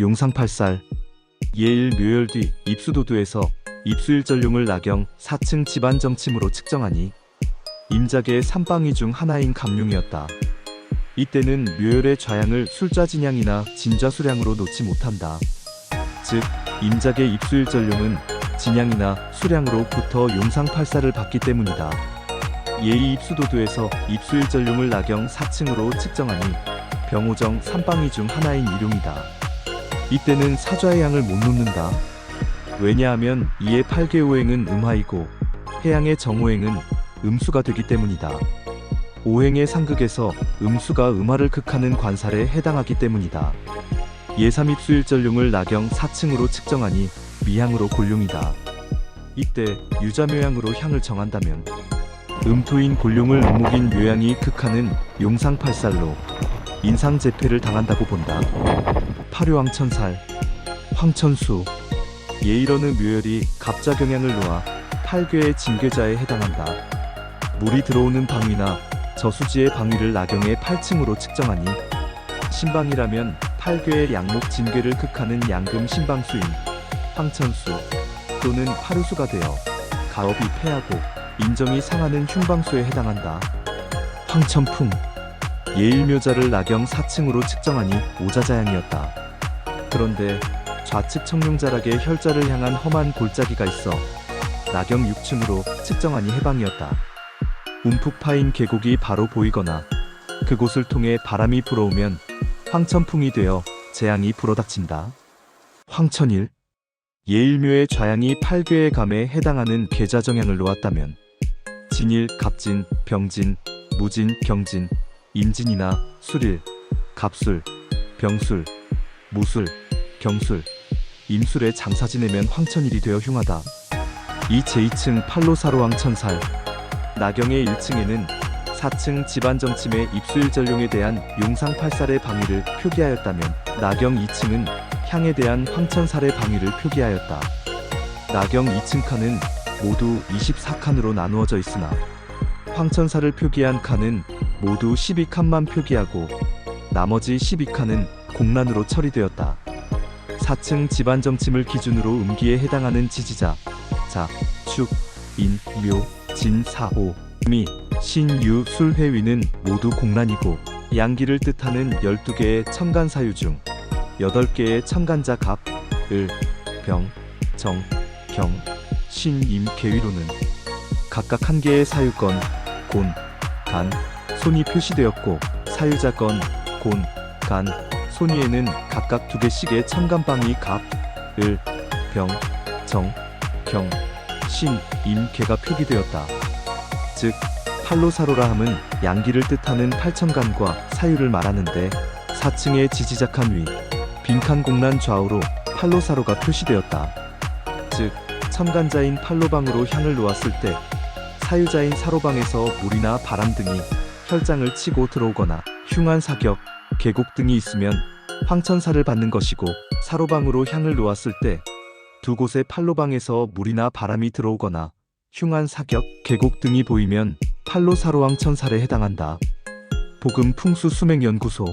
용상팔살 예일 묘열 뒤 입수도두에서 입수일 전룡을 나경 4층 집안 정침으로 측정하니 임작의 삼방이 중 하나인 감룡이었다. 이때는 묘열의 좌양을 술좌진양이나 진좌수량으로 놓지 못한다. 즉 임작의 입수일 전룡은 진양이나 수량으로부터 용상팔사를 받기 때문이다. 예의 입수도두에서 입수일 전룡을 나경 4층으로 측정하니 병오정 삼방이 중 하나인 일용이다. 이때는 사좌의 양을 못 놓는다. 왜냐하면 이의 8개오행은 음하이고 해양의 정오행은 음수가 되기 때문이다. 오행의 상극에서 음수가 음하를 극하는 관살에 해당하기 때문이다. 예삼입수일 전룡을 나경 4층으로 측정하니 미향으로 골룡이다. 이때 유자묘양으로 향을 정한다면 음토인 골룡을 음목인 묘양이 극하는 용상팔살로 인상재패를 당한다고 본다. 파료왕천살, 황천수, 예일어느 묘열이 갑자경향을 놓아 팔괘의 진괴자에 해당한다. 물이 들어오는 방위나 저수지의 방위를 나경의 8층으로 측정하니 신방이라면 팔괘의 양목 진괴를 극하는 양금 신방수인 황천수 또는 파루수가 되어 가업이 패하고 인정이 상하는 흉방수에 해당한다. 황천풍 예일묘자를 나경 4층으로 측정하니 오자자양이었다. 그런데 좌측 청룡자락에 혈자를 향한 험한 골짜기가 있어 나경 6층으로 측정하니 해방이었다. 움푹 파인 계곡이 바로 보이거나 그곳을 통해 바람이 불어오면 황천풍이 되어 재앙이 불어닥친다. 황천일 예일묘의 좌양이 팔괘의 감에 해당하는 계좌 정향을 놓았다면 진일, 갑진, 병진, 무진, 경진, 임진이나 술일, 갑술, 병술, 무술, 경술, 임술에 장사 지내면 황천일이 되어 흉하다. 이 제2층 팔로사로왕 천살 나경의 1층에는 4층 집안정침의 입수일 전룡에 대한 용상팔살의 방위를 표기하였다면 나경 2층은 향에 대한 황천살의 방위를 표기하였다. 나경 2층 칸은 모두 24칸으로 나누어져 있으나 황천살을 표기한 칸은 모두 12칸만 표기하고 나머지 12칸은 공란으로 처리되었다. 4층 집안정침을 기준으로 음기에 해당하는 지지자, 자, 축, 인, 묘, 진, 사, 오, 미, 신, 유, 술, 회위는 모두 공란이고 양기를 뜻하는 12개의 천간사유 중 8개의 천간자 갑, 을, 병, 정, 경, 신, 임, 계위로는 각각 한 개의 사유건, 곤, 간, 손이 표시되었고 사유자건, 곤, 간, 손이에는 각각 두 개씩의 천간방이 갑, 을, 병, 정, 경, 신, 임, 개가 표기되었다. 즉, 팔로사로라 함은 양기를 뜻하는 팔천간과 사유를 말하는데 4층의 지지작한 위, 빈칸 공란 좌우로 팔로사로가 표시되었다. 즉, 천간자인 팔로방으로 향을 놓았을 때 사유자인 사로방에서 물이나 바람 등이 혈장을 치고 들어오거나 흉한 사격, 계곡 등이 있으면 황천사를 받는 것이고 사로방으로 향을 놓았을 때 두 곳의 팔로방에서 물이나 바람이 들어오거나 흉한 사격, 계곡 등이 보이면 팔로 사로왕 천살에 해당한다. 복음 풍수 수맹 연구소